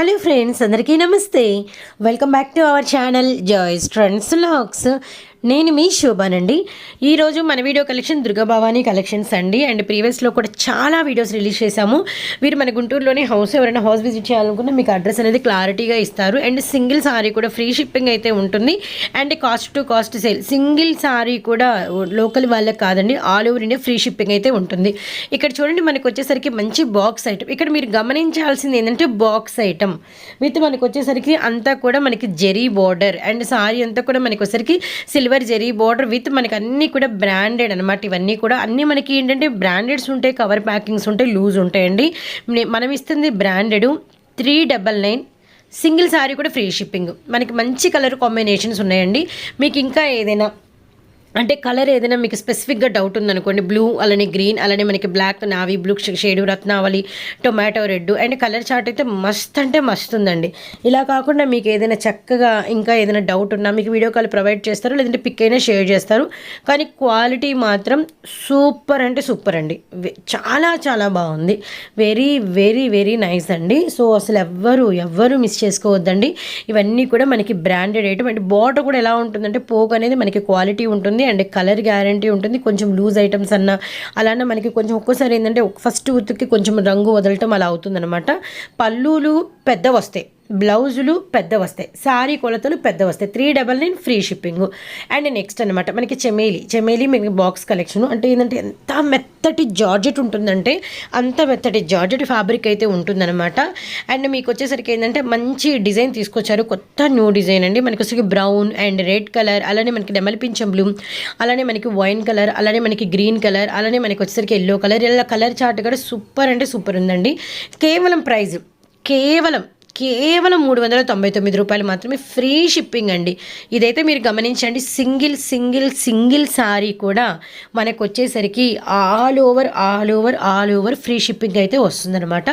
Hello friends అందరికీ నమస్తే. Welcome back to our channel joys trends locks. నేను మీ శోభానండి. ఈరోజు మన వీడియో కలెక్షన్ దుర్గాభవానీ కలెక్షన్స్ అండి. అండ్ ప్రీవియస్లో కూడా చాలా వీడియోస్ రిలీజ్ చేశాము. మీరు మన గుంటూరులోనే హౌస్ ఎవరైనా హౌస్ విజిట్ చేయాలనుకున్నా మీకు అడ్రస్ అనేది క్లారిటీగా ఇస్తారు. అండ్ సింగిల్ సారీ కూడా ఫ్రీ షిప్పింగ్ అయితే ఉంటుంది. And cost to cost sale. Single sari కూడా లోకల్ వాళ్ళకి కాదండి. All over India free shipping అయితే ఉంటుంది. ఇక్కడ చూడండి మనకు వచ్చేసరికి మంచి బాక్స్ ఐటమ్ ఇక్కడ మీరు గమనించాల్సింది ఏంటంటే బాక్స్ ఐటమ్ విత్ మనకు వచ్చేసరికి అంతా కూడా మనకి జెరీ బార్డర్ అండ్ సారీ అంతా కూడా మనకి వచ్చేసరికి సిల్వర్ జెరీ బార్డర్ విత్ మనకి అన్నీ కూడా బ్రాండెడ్ అనమాట ఇవన్నీ కూడా. అన్నీ మనకి ఏంటంటే బ్రాండెడ్స్ ఉంటాయి కవర్ ప్యాకింగ్స్ ఉంటాయి లూజ్ ఉంటాయండి. మనం ఇస్తుంది branded three double nine single sari కూడా ఫ్రీ షిప్పింగ్. మనకి మంచి కలర్ కాంబినేషన్స్ ఉన్నాయండి. మీకు ఇంకా ఏదైనా అంటే కలర్ ఏదైనా మీకు స్పెసిఫిక్గా డౌట్ ఉందనుకోండి బ్లూ అలానే గ్రీన్ అలానే మనకి black navy blue shade Ratnavali tomato red and colour chart అయితే మస్త్ అంటే మస్తు ఉందండి. ఇలా కాకుండా మీకు ఏదైనా చక్కగా ఇంకా ఏదైనా డౌట్ ఉన్నా మీకు వీడియో కాల్ ప్రొవైడ్ చేస్తారు లేదంటే పిక్ అయినా షేర్ చేస్తారు. కానీ క్వాలిటీ మాత్రం సూపర్ అంటే సూపర్ అండి. చాలా చాలా బాగుంది. వెరీ వెరీ వెరీ నైస్ అండి. సో అసలు ఎవ్వరు ఎవ్వరు మిస్ చేసుకోవద్దండి. ఇవన్నీ కూడా మనకి బ్రాండెడ్ ఐటమ్ అండ్ బార్డర్ కూడా ఎలా ఉంటుందంటే పోక్ అనేది మనకి క్వాలిటీ ఉంటుంది. అండ్ కలర్ గ్యారంటీ ఉంటుంది. కొంచెం లూజ్ ఐటమ్స్ అన్న అలానే మనకి కొంచెం ఒక్కోసారి ఏంటంటే ఫస్ట్ ఉతుక్కి కొంచెం రంగు వదలటం అలా అవుతుందన్నమాట. పళ్ళులు పెద్ద వస్తాయి బ్లౌజులు పెద్ద వస్తాయి సారీ కొలతలు పెద్ద వస్తాయి. Three double nine free shipping. And next అనమాట మనకి చెమేలి. చెమేలి మనకి బాక్స్ కలెక్షన్. అంటే ఏంటంటే ఎంత మెత్తటి జార్జెట్ ఉంటుందంటే అంత మెత్తటి జార్జెట్ ఫ్యాబ్రిక్ అయితే ఉంటుందన్నమాట. అండ్ మీకు వచ్చేసరికి ఏంటంటే మంచి డిజైన్ తీసుకొచ్చారు. కొత్త న్యూ డిజైన్ అండి. మనకి వచ్చేసరికి బ్రౌన్ అండ్ రెడ్ కలర్ అలానే మనకి నెమలిపించం బ్లూ అలానే మనకి వైన్ కలర్ అలానే మనకి గ్రీన్ కలర్ అలానే మనకి వచ్చేసరికి ఎల్లో కలర్. ఇలా కలర్ చార్ట్ కూడా సూపర్ అంటే సూపర్ ఉందండి. కేవలం ప్రైజ్ కేవలం కేవలం మూడు వందల తొంభై తొమ్మిది రూపాయలు మాత్రమే ఫ్రీ షిప్పింగ్ అండి. ఇదైతే మీరు గమనించండి సింగిల్ సింగిల్ సింగిల్ సారీ కూడా మనకు వచ్చేసరికి all over all over all over free shipping అయితే వస్తుందన్నమాట.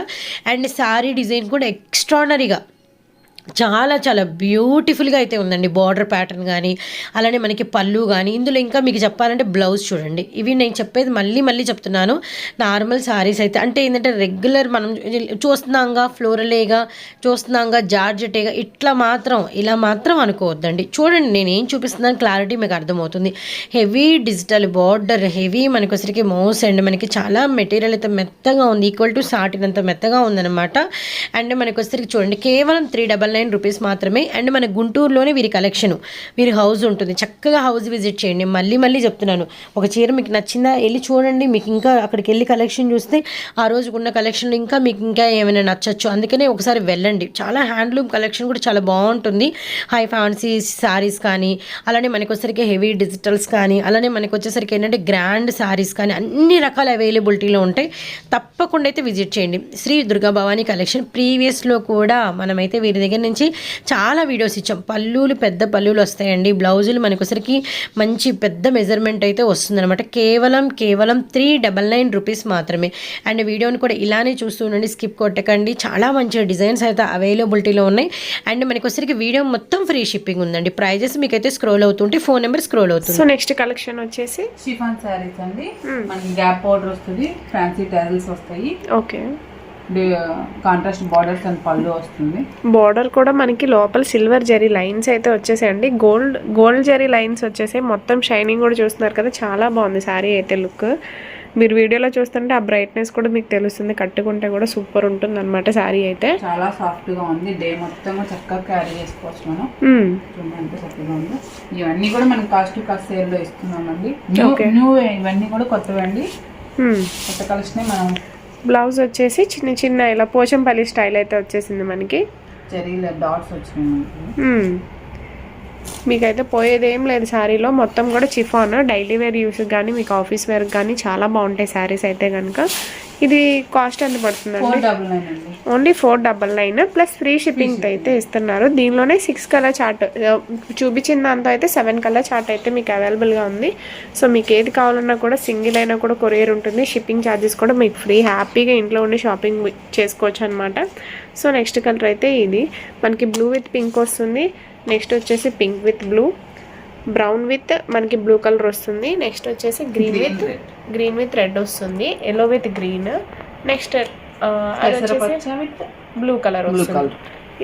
అండ్ సారీ డిజైన్ కూడా ఎక్స్ట్రాడనరీగా చాలా చాలా బ్యూటిఫుల్గా అయితే ఉందండి బార్డర్ ప్యాటర్న్ కానీ అలానే మనకి పళ్ళు కానీ ఇందులో ఇంకా మీకు చెప్పాలంటే బ్లౌజ్ చూడండి. ఇవి నేను చెప్పేది మళ్ళీ మళ్ళీ చెప్తున్నాను. నార్మల్ సారీస్ అయితే అంటే ఏంటంటే రెగ్యులర్ మనం చూస్తున్నాంగా ఫ్లోరలేగా చూస్తున్నాంగా జార్జెటేగా ఇట్లా మాత్రం ఇలా మాత్రం అనుకోవద్దండి. చూడండి నేను ఏం చూపిస్తున్నాను క్లారిటీ మీకు అర్థమవుతుంది. హెవీ డిజిటల్ బార్డర్ హెవీ మనకి వచ్చరికి మౌస్ అండ్ మనకి చాలా మెటీరియల్ అయితే మెత్తగా ఉంది. ఈక్వల్ టు సాటినంత మెత్తగా ఉందన్నమాట. అండ్ మనకి వచ్చరికి చూడండి కేవలం త్రీ డబల్ నైన్ రూపీస్ మాత్రమే. అండ్ మన గుంటూరులోనే వీరి కలెక్షన్. వీరి హౌస్ ఉంటుంది. చక్కగా హౌస్ విజిట్ చేయండి. మళ్ళీ మళ్ళీ చెప్తున్నాను. ఒక చీర మీకు నచ్చిందా వెళ్ళి చూడండి. మీకు ఇంకా అక్కడికి వెళ్ళి కలెక్షన్ చూస్తే ఆ రోజుకున్న కలెక్షన్ ఇంకా మీకు ఇంకా ఏమైనా నచ్చచ్చు. అందుకనే ఒకసారి వెళ్ళండి. చాలా హ్యాండ్లూమ్ కలెక్షన్ కూడా చాలా బాగుంటుంది. హై ఫ్యాన్సీ శారీస్ కానీ అలానే మనకి వచ్చేసరికి హెవీ డిజిటల్స్ కానీ అలానే మనకు వచ్చేసరికి ఏంటంటే గ్రాండ్ శారీస్ కానీ అన్ని రకాల అవైలబిలిటీలో ఉంటాయి. తప్పకుండా అయితే విజిట్ చేయండి. శ్రీ దుర్గా భవానీ కలెక్షన్ ప్రీవియస్లో కూడా మనమైతే వీరి దగ్గర నుంచి చాలా వీడియోస్ ఇచ్చాం. పళ్ళులు పెద్ద పళ్ళులు వస్తాయండి. బ్లౌజులు మనకు వచ్చరికి మంచి పెద్ద మెజర్మెంట్ అయితే వస్తుందన్నమాట. కేవలం కేవలం త్రీ డబల్ నైన్ రూపీస్ మాత్రమే. అండ్ వీడియోని కూడా ఇలానే చూస్తూ ఉండండి. స్కిప్ కొట్టకండి. చాలా మంచి డిజైన్స్ అయితే అవైలబిలిటీలో ఉన్నాయి. అండ్ మనకు వచ్చరికి వీడియో మొత్తం ఫ్రీ షిప్పింగ్ ఉందండి. ప్రైజెస్ మీకైతే స్క్రోల్ అవుతుంటే ఫోన్ నెంబర్ స్క్రోల్ అవుతుంది. సో నెక్స్ట్ కలెక్షన్ వచ్చేసి? షిఫాన్ శారీస్ అండి. మనకి గ్యాప్ పౌడర్ వస్తుంది. ఫ్యాన్సీ టైల్స్ వస్తాయి. ఓకే కాంట్రాస్ట్ బార్డర్స్ అండ్ పళ్ళు వస్తుంది. బార్డర్ కూడా మనకి లోపల సిల్వర్ జరీ లైన్స్ అయితే వచ్చేసాయండి. గోల్డ్ గోల్డ్ జరీ లైన్స్ వచ్చేసాయి. మొత్తం షైనింగ్ కూడా చూస్తున్నారు కదా. చాలా బాగుంది శారీ అయితే లుక్ మీరు వీడియోలో చూస్తుంటే ఆ బ్రైట్నెస్ కూడా మీకు తెలుస్తుంది. కట్టుకుంటే కూడా సూపర్ ఉంటుంది అనమాట శారీ అయితే. చాలా సాఫ్ట్గా ఉంది. డే మొత్తం చక్కగా క్యారీ చేసుకోవచ్చు మనం. చక్కగా ఉందో. ఇవన్నీ కూడా మనం కాస్ట్ కాస్ట్ సేల్లో ఇస్తున్నామండి. న్యూ ఇవన్నీ కూడా కొత్తవండి. మ్మ్. కొత్త కలెక్షన్ మనం బ్లౌజ్ వచ్చేసి చిన్న చిన్న ఇలా పోచంపల్లి స్టైల్ అయితే వచ్చేసింది మనకి డాట్స్. మీకైతే పోయేది ఏం లేదు శారీలో. మొత్తం కూడా చిఫాన్ డైలీ వేర్ యూస్ కానీ మీకు ఆఫీస్ వేర్ కానీ చాలా బాగుంటాయి శారీస్ అయితే కనుక ఇది కాస్ట్ ఎంత పడుతుందండి? Only four double nine plus free shipping అయితే ఇస్తున్నారు. దీనిలోనే సిక్స్ కలర్ చార్ట్ చూపించిన దాంతో అయితే సెవెన్ కలర్ చార్ట్ అయితే మీకు అవైలబుల్గా ఉంది. సో మీకు ఏది కావాలన్నా కూడా సింగిల్ అయినా కూడా కొరియర్ ఉంటుంది. షిప్పింగ్ ఛార్జెస్ కూడా మీకు ఫ్రీ హ్యాపీగా ఇంట్లో ఉండి షాపింగ్ చేసుకోవచ్చు అనమాట సో నెక్స్ట్ కలర్ అయితే ఇది. మనకి బ్లూ విత్ పింక్ వస్తుంది. నెక్స్ట్ వచ్చేసి pink with blue. Brown with మనకి బ్లూ కలర్ వస్తుంది. నెక్స్ట్ వచ్చేసి green with green with red వస్తుంది. Yellow with green. Next blue colour వస్తుంది.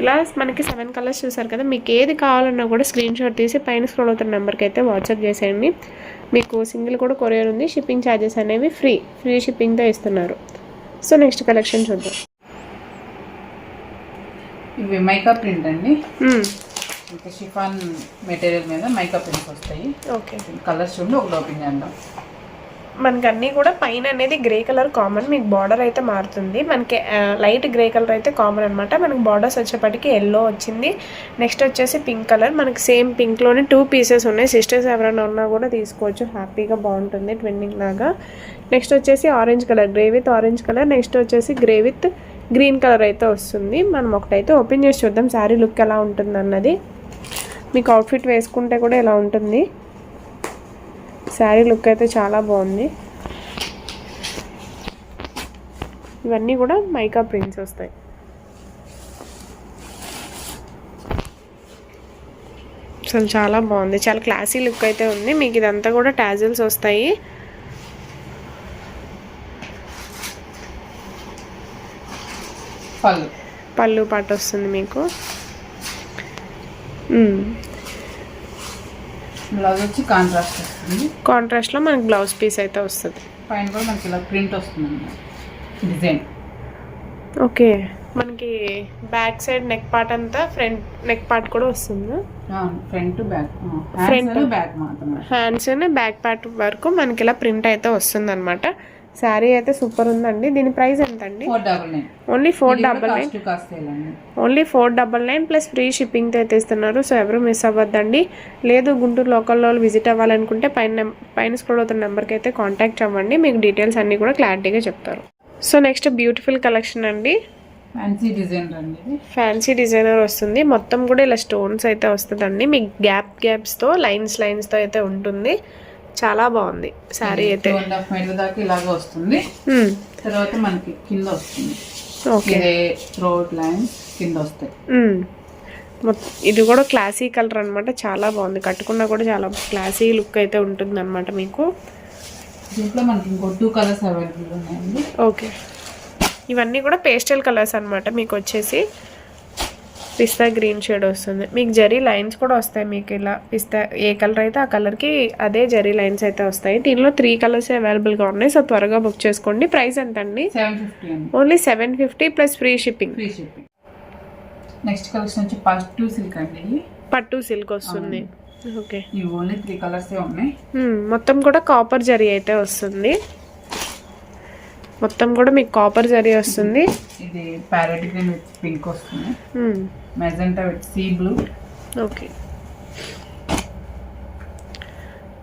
ఇలా మనకి సెవెన్ కలర్స్ చూసారు కదా. మీకు ఏది కావాలన్నా కూడా స్క్రీన్ షాట్ తీసి పైన స్క్రోల్ అవుతున్న నెంబర్కి అయితే వాట్సాప్ చేసేయండి. మీకు సింగిల్ కూడా కొరియర్ ఉంది. షిప్పింగ్ ఛార్జెస్ అనేవి ఫ్రీ. ఫ్రీ షిప్పింగ్తో ఇస్తున్నారు. సో నెక్స్ట్ కలెక్షన్ చూద్దాం. ఇవి మైకా ప్రింట్ అండి. ఇంకా షిఫాన్ మెటీరియల్ మీద మైకా ప్రింట్స్ వస్తాయి. ఓకే. కలర్స్ చూడండి ఒకటి ఓపెన్ చేద్దాం మనకి అన్నీ కూడా పైన అనేది గ్రే కలర్ కామన్ మీకు బార్డర్ అయితే మారుతుంది. మనకి లైట్ గ్రే కలర్ అయితే కామన్ అనమాట మనకి బార్డర్స్ వచ్చేప్పటికి ఎల్లో వచ్చింది. నెక్స్ట్ వచ్చేసి పింక్ కలర్ మనకి సేమ్ పింక్లోనే టూ పీసెస్ ఉన్నాయి. సిస్టర్స్ ఎవరైనా ఉన్నా కూడా తీసుకోవచ్చు. హ్యాపీగా బాగుంటుంది ట్విన్నింగ్ లాగా. నెక్స్ట్ వచ్చేసి orange colour grey with orange colour next వచ్చేసి గ్రే విత్ గ్రీన్ కలర్ అయితే వస్తుంది. మనం ఒకటైతే ఓపెన్ చేసి చూద్దాం. శారీ లుక్ ఎలా ఉంటుంది అన్నది మీకు అవుట్ఫిట్ వేసుకుంటే కూడా ఎలా ఉంటుంది? శారీ లుక్ అయితే చాలా బాగుంది. ఇవన్నీ కూడా మైకా ప్రింట్స్ వస్తాయి. అసలు చాలా బాగుంది. చాలా క్లాసీ లుక్ అయితే ఉంది. మీకు ఇదంతా కూడా టాజిల్స్ వస్తాయి. పళ్ళు పాట వస్తుంది మీకు. బ్లౌజ్ వచ్చి కాంట్రాస్ట్ వస్తుంది. కాంట్రాస్ట్లో మనకి బ్లౌజ్ పీస్ అయితే వస్తుంది. పైన కూడా మనకి ఇలా ప్రింట్ వస్తుంది డిజైన్. ఓకే. మనకి బ్యాక్ సైడ్ నెక్ పార్ట్ అంతా ఫ్రంట్ నెక్ పార్ట్ కూడా వస్తుంది? Front back. ఫ్రంట్ బ్యాక్ మాత్రమే. హ్యాండ్స్ బ్యాక్ పార్ట్ వరకు మనకి ఇలా ప్రింట్ అయితే వస్తుంది అనమాట శారీ అయితే సూపర్ ఉందండి. దీని ప్రైస్ ఎంత అండి ఓన్లీ ఫోర్ డబల్ నైన్. అండి only four double nine plus free shipping అయితే ఇస్తున్నారు. సో ఎవరు మిస్ అవ్వద్దండి. లేదు గుంటూరు లోకల్లో విజిట్ అవ్వాలనుకుంటే పైన పైన స్క్రోల్ అవుతున్న నెంబర్కి అయితే కాంటాక్ట్ అవ్వండి. మీకు డీటెయిల్స్ అన్నీ కూడా క్లారిటీగా చెప్తారు. సో నెక్స్ట్ బ్యూటిఫుల్ కలెక్షన్ అండి. ఫ్యాన్సీ డిజైన్ రండి ఇది. ఫ్యాన్సీ డిజైనర్ వస్తుంది. మొత్తం కూడా ఇలా స్టోన్స్ అయితే వస్తుందండి. మీకు గ్యాప్ గ్యాప్స్తో లైన్స్ లైన్స్తో అయితే ఉంటుంది. చాలా బాగుంది. శారీ అయితే. దాకా ఇలాగ వస్తుంది. తర్వాత మనకి కింద వస్తుంది. ఓకే. లైన్స్ కింద వస్తాయి. ఇది కూడా క్లాసీ కలర్ అన్నమాట. చాలా బాగుంది. కట్టుకున్నా కూడా చాలా క్లాసీ లుక్ అయితే ఉంటుంది అనమాట మీకు. దీంట్లో మనకి ఇంకో టూ కలర్స్ అవైలబుల్ ఉన్నాయండి. ఓకే. ఇవన్నీ కూడా పేస్టల్ కలర్స్ అన్నమాట మీకు వచ్చేసి. పిస్తా గ్రీన్ షేడ్ వస్తుంది. మీకు జరీ లైన్స్ కూడా వస్తాయి మీకు ఇలా పిస్తా ఏ కలర్ అయితే ఆ కలర్కి అదే జరీ లైన్స్ అయితే వస్తాయి. దీనిలో త్రీ కలర్స్ అవైలబుల్గా ఉన్నాయి. సో త్వరగా బుక్ చేసుకోండి. ప్రైస్ ఎంత అండి. Only seven fifty plus free shipping. Next collection వచ్చి ఫస్ట్ టూ సిల్క్ అండి పట్టు సిల్క్ వస్తుంది. ఓకే. ఓన్లీ త్రీ కలర్సే ఉన్నాయి. మొత్తం కూడా కాపర్ జరీ అయితే వస్తుంది. మొత్తం కూడా మీకు కాపర్ జరీ వస్తుంది. ఇది ప్యారెట్ గ్రీన్ విత్ పింక్ వస్తుంది. Magenta with sea blue okay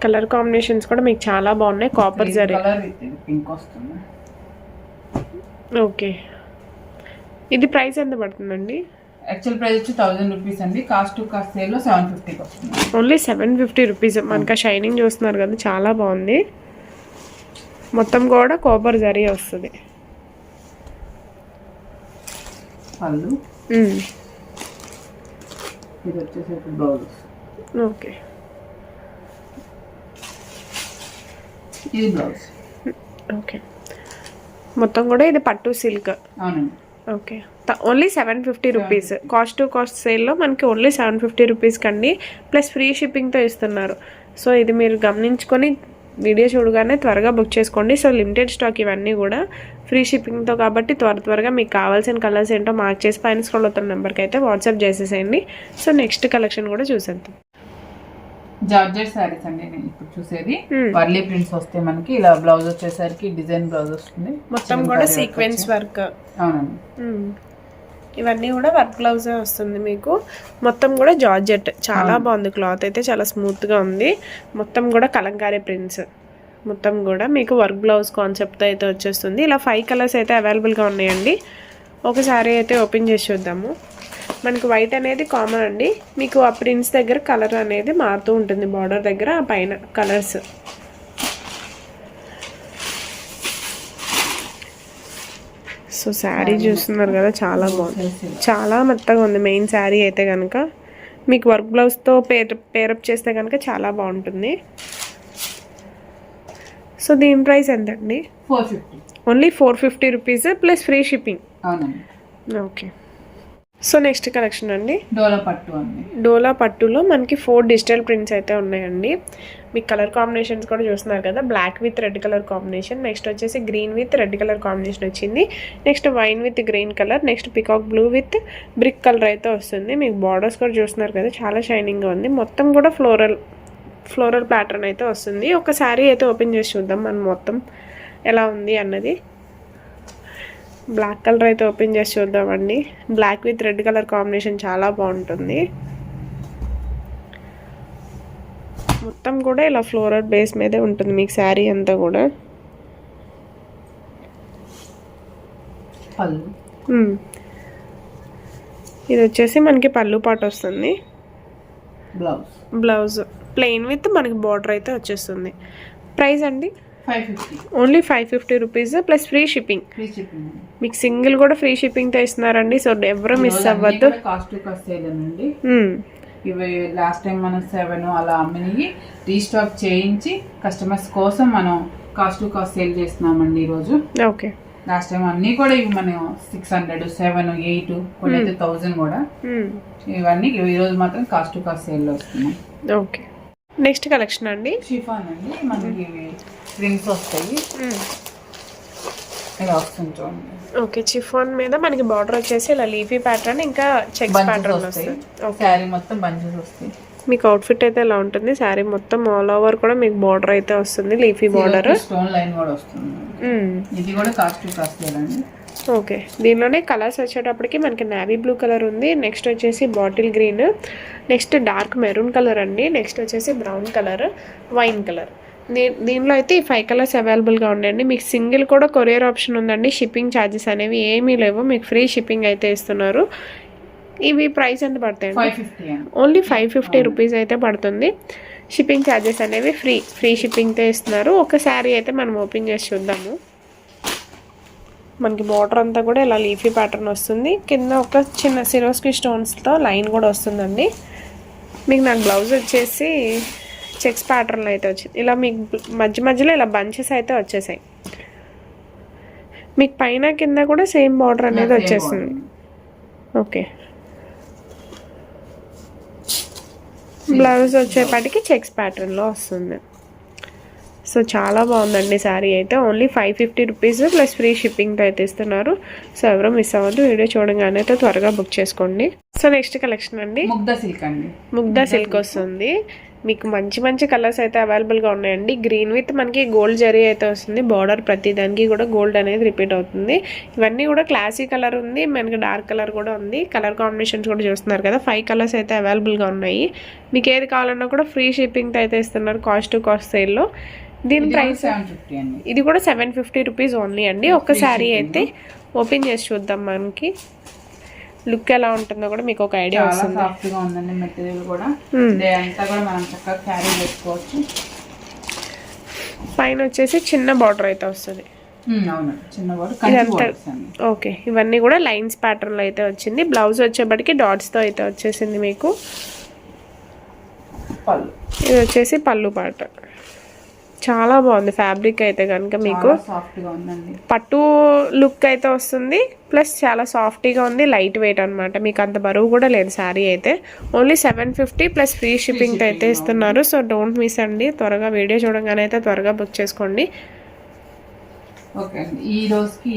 colour combinations కూడా మీకు చాలా బాగున్నాయి కాపర్ జరీ. పింక్ వస్తుంది. ఓకే ఇది ప్రైస్ ఎంత పడుతుందండి? యాక్చువల్ ప్రైస్ వచ్చి థౌసండ్ రూపీస్ అండి. కాస్ట్ టు కాస్ట్ సేల్లో సెవెన్ ఫిఫ్టీకి వస్తుంది. ఓన్లీ సెవెన్ ఫిఫ్టీ రూపీస్ మనకి షైనింగ్ చూస్తున్నారు కదా చాలా బాగుంది. మొత్తం కూడా కాపర్ జరీ వస్తుంది. పళ్ళు? మ్మ్. ఇది వచ్చేసి బ్లౌజ్ ఓకే. ఇది బ్లౌజ్. ఓకే. మొత్తం కూడా ఇది పట్టు సిల్క్. అవునండి. Okay. Only seven fifty rupees cost to cost సేల్లో మనకి ఓన్లీ సెవెన్ ఫిఫ్టీ రూపీస్కి అండి ప్లస్ ఫ్రీ షిప్పింగ్తో ఇస్తున్నారు. సో ఇది మీరు గమనించుకొని వీడియో చూడగానే త్వరగా బుక్ చేసుకోండి. సో లిమిటెడ్ స్టాక్ ఇవన్నీ కూడా ఫ్రీ షిప్పింగ్తో కాబట్టి త్వర త్వరగా మీకు కావాల్సిన కలర్స్ ఏంటో మార్క్ చేసి పైన స్క్రోల్ అవుతున్న నెంబర్కి అయితే వాట్సాప్ చేసేసేయండి. సో నెక్స్ట్ కలెక్షన్ కూడా చూసేద్దాం. జార్జెట్ శారీస్ అండి నేను ఇప్పుడు చూసేది. Hmm. వర్లీ ప్రింట్స్ వస్తే మనకి ఇలా బ్లౌజ్ వచ్చేసరికి డిజైన్ బ్లౌజ్ వస్తుంది. మొత్తం కూడా సీక్వెన్స్. వర్క్ అవునండి. ఇవన్నీ కూడా వర్క్ బ్లౌజే వస్తుంది మీకు. మొత్తం కూడా జార్జెట్. చాలా బాగుంది క్లాత్ అయితే చాలా స్మూత్గా ఉంది. మొత్తం కూడా కలంకారీ ప్రింట్స్. మొత్తం కూడా మీకు వర్క్ బ్లౌజ్ కాన్సెప్ట్తో అయితే వచ్చేస్తుంది. ఇలా ఫైవ్ కలర్స్ అయితే అవైలబుల్గా ఉన్నాయండి. ఒకసారి అయితే ఓపెన్ చేసి చూద్దాము. మనకి వైట్ అనేది కామన్ అండి. మీకు ఆ ప్రింట్స్ దగ్గర కలర్ అనేది మారుతూ ఉంటుంది. బార్డర్ దగ్గర ఆ పైన కలర్స్. సో శారీ చూస్తున్నారు కదా చాలా బాగుంది. చాలా మెత్తగా ఉంది మెయిన్ శారీ అయితే కనుక మీకు వర్క్ బ్లౌజ్తో పేర్ పేరప్ చేస్తే కనుక చాలా బాగుంటుంది. సో దీని ప్రైస్ ఎంతండి? Four fifty only four fifty rupees plus free shipping okay so next collection అండి? డోలా పట్టు అండి. డోలా పట్టులో మనకి ఫోర్ డిజిటల్ ప్రింట్స్ అయితే ఉన్నాయండి. మీకు కలర్ కాంబినేషన్స్ కూడా చూస్తున్నారు కదా black with red colour combination. Next వచ్చేసి green with red colour combination వచ్చింది. Next wine with green colour next peacock blue with brick colour అయితే వస్తుంది. మీకు బార్డర్స్ కూడా చూస్తున్నారు కదా చాలా షైనింగ్గా ఉంది. మొత్తం కూడా ఫ్లోరల్ ఫ్లోరల్ ప్యాటర్న్ అయితే వస్తుంది. ఒక శారీ అయితే ఓపెన్ చేసి చూద్దాం మనం మొత్తం ఎలా ఉంది అన్నది. బ్లాక్ కలర్ అయితే ఓపెన్ చేసి చూద్దామండి. Black with red colour combination చాలా బాగుంటుంది. మొత్తం కూడా ఇలా ఫ్లోరల్ బేస్ మీదే ఉంటుంది. మీకు శారీ అంతా కూడా. మ్మ్. ఇది వచ్చేసి మనకి పళ్ళు పాటు వస్తుంది. బ్లౌజ్ బ్లౌజ్ ప్లెయిన్ విత్ మనకి బార్డర్ అయితే వచ్చేస్తుంది. ప్రైస్ అండి? Five fifty. Only five fifty rupees plus free shipping. Free shipping. మీకు సింగిల్ కూడా ఫ్రీ షిప్పింగ్తో ఇస్తున్నారండి సో ఎవరు మిస్ అవ్వద్దు. కాస్ట్ కాస్ట్ సేల్ అండి మ్మ్. ఇవి లాస్ట్ టైం మనం సెవెన్ అలా అమ్మినవి రీస్టాక్ చేయించి కస్టమర్స్ కోసం మనం కాస్ట్ కాస్ట్ సేల్ చేస్తున్నామండి ఈరోజు. ఓకే. లాస్ట్ టైం అన్నీ కూడా ఇవి మనం సిక్స్ హండ్రెడ్ సెవెన్ ఎయిట్ కొన్ని అయితే థౌజండ్ కూడా. ఇవన్నీ ఈ రోజు మాత్రం కాస్ట్ కాస్ట్ సేల్లో వస్తున్నాయి. ఓకే. నెక్స్ట్ కలెక్షన్ అండి. షిఫాన్ అండి. మనకి రింగ్స్ వస్తాయి. మ్మ్. ఇలా వస్తుంది చూడండి. ఓకే చిఫాన్ మీద మనకి బార్డర్ వచ్చేసి ఇలా లీఫీ ప్యాటర్న్ ఇంకా బంచెస్ ప్యాటర్న్ వస్తాయి. శారీ మొత్తం బంచెస్ వస్తాయి. మీకు అవుట్ఫిట్ అయితే ఇలా ఉంటుంది? శారీ మొత్తం ఆల్ ఓవర్ కూడా మీకు బార్డర్ అయితే వస్తుంది లీఫీ బార్డర్ స్టోన్ లైన్ కూడా వస్తుంది. ఇది కూడా కాస్ట్ కాస్ట్ అండి. ఓకే. దీనిలోనే కలర్స్ వచ్చేటప్పటికి మనకి నావీ బ్లూ కలర్ ఉంది. నెక్స్ట్ వచ్చేసి bottle green next dark maroon colour అండి. నెక్స్ట్ వచ్చేసి బ్రౌన్ కలర్ వైన్ కలర్ దీ దీనిలో అయితే ఈ ఫైవ్ కలర్స్ అవైలబుల్గా ఉన్నాయండి. మీకు సింగిల్ కూడా కొరియర్ ఆప్షన్ ఉందండి. షిప్పింగ్ ఛార్జెస్ అనేవి ఏమీ లేవు. మీకు ఫ్రీ షిప్పింగ్ అయితే ఇస్తున్నారు. ఇవి ప్రైస్ ఎంత పడతాయండి? ఓన్లీ ఫైవ్ ఫిఫ్టీ రూపీస్ అయితే పడుతుంది. షిప్పింగ్ ఛార్జెస్ అనేవి ఫ్రీ ఫ్రీ షిప్పింగ్తో ఇస్తున్నారు. ఒక శారీ అయితే మనం ఓపెన్ చేసి చూద్దాము. మనకి బార్డర్ అంతా కూడా ఇలా లీఫీ ప్యాటర్న్ వస్తుంది. కింద ఒక చిన్న సిరోస్కి స్టోన్స్తో లైన్ కూడా వస్తుందండి. మీకు నాకు బ్లౌజ్ వచ్చేసి చెక్స్ ప్యాటర్న్ అయితే వచ్చింది. ఇలా మీకు మధ్య మధ్యలో ఇలా బంచెస్ అయితే వచ్చేసాయి. మీకు పైన కింద కూడా సేమ్ బార్డర్ అనేది వచ్చేస్తుంది. ఓకే బ్లౌజ్ వచ్చేపాటికి చెక్స్ ప్యాటర్న్లో వస్తుంది. సో చాలా బాగుందండి శారీ అయితే. Only five fifty rupees plus free షిప్పింగ్తో అయితే ఇస్తున్నారు. సో ఎవరో మిస్ అవ్వద్దు. వీడియో చూడగానే అయితే త్వరగా బుక్ చేసుకోండి. సో నెక్స్ట్ కలెక్షన్ అండి. ముగ్ధ సిల్క్ అండి. ముగ్ధా సిల్క్ వస్తుంది. మీకు మంచి మంచి కలర్స్ అయితే అవైలబుల్గా ఉన్నాయండి. గ్రీన్ విత్ మనకి గోల్డ్ జరీ అయితే వస్తుంది. బార్డర్ ప్రతి దానికి కూడా గోల్డ్ అనేది రిపీట్ అవుతుంది. ఇవన్నీ కూడా క్లాసీ కలర్ ఉంది. మనకి డార్క్ కలర్ కూడా ఉంది. కలర్ కాంబినేషన్స్ కూడా చూస్తున్నారు కదా. ఫైవ్ కలర్స్ అయితే అవైలబుల్గా ఉన్నాయి. మీకు ఏది కావాలన్నా కూడా ఫ్రీ షిప్పింగ్తో అయితే ఇస్తున్నారు. కాస్ట్ టు కాస్ట్ సేల్లో దీని ప్రైస్ ఇది కూడా సెవెన్ ఫిఫ్టీ రూపీస్ ఓన్లీ అండి. ఒక శారీ అయితే ఓపెన్ చేసి చూద్దాం మనకి. లుక్ ఎలా ఉంటుందో కూడా మీకు ఒక ఐడియా వస్తుంది. సాఫ్ట్గా ఉందండి మెటీరియల్ కూడా. Hmm. డే అంతా కూడా మనం చక్కగా క్యారీ చేసుకోవచ్చు. పైన వచ్చేసి చిన్న బార్డర్ అయితే వస్తుంది. Hmm, ఇదంతా ఓకే ఇవన్నీ కూడా లైన్స్ ప్యాటర్న్లో అయితే వచ్చింది. బ్లౌజ్ వచ్చేప్పటికి డాట్స్తో అయితే వచ్చేసింది మీకు. ఇది వచ్చేసి పళ్ళు పాట చాలా బాగుంది ఫ్యాబ్రిక్ అయితే కనుక మీకు. పట్టు లుక్ అయితే వస్తుంది. ప్లస్ చాలా సాఫ్ట్గా ఉంది లైట్ వెయిట్ అనమాట మీకు అంత బరువు కూడా లేదు శారీ అయితే. Only seven fifty plus free షిప్పింగ్తో అయితే ఇస్తున్నారు. సో డోంట్ మిస్ అండి. త్వరగా వీడియో చూడగానే అయితే త్వరగా బుక్ చేసుకోండి. ఓకే ఈ రోజుకి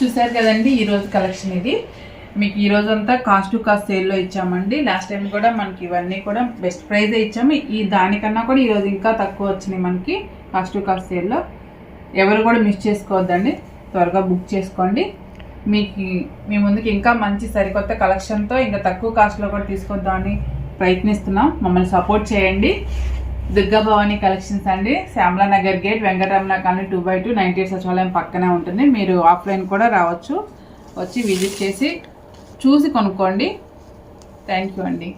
చూసారు కదండి ఈ రోజు కలెక్షన్ ఇది. మీకు ఈ రోజంతా అంతా కాస్ట్ టు కాస్ట్ సేల్లో ఇచ్చామండి. లాస్ట్ టైం కూడా మనకి ఇవన్నీ కూడా బెస్ట్ ప్రైస్ ఇచ్చాము. ఈ దానికన్నా కూడా ఈరోజు ఇంకా తక్కువ వచ్చినాయి మనకి కాస్ట్ టు కాస్ట్ సేల్లో ఎవరు కూడా మిస్ చేసుకోవద్దండి. త్వరగా బుక్ చేసుకోండి. మీకు మీ ముందుకి ఇంకా మంచి సరికొత్త కలెక్షన్తో ఇంకా తక్కువ కాస్ట్లో కూడా తీసుకొద్దామని ప్రయత్నిస్తున్నాం. మమ్మల్ని సపోర్ట్ చేయండి. దుర్గా భవానీ కలెక్షన్స్ అండి. శ్యామలా నగర్ గేట్ వెంకటరమణ కానీ two by two ninety eight సచివాలయం పక్కనే ఉంటుంది. మీరు ఆఫ్లైన్ కూడా రావచ్చు. వచ్చి విజిట్ చేసి చూసి కొనుక్కోండి. థ్యాంక్ యూ అండి.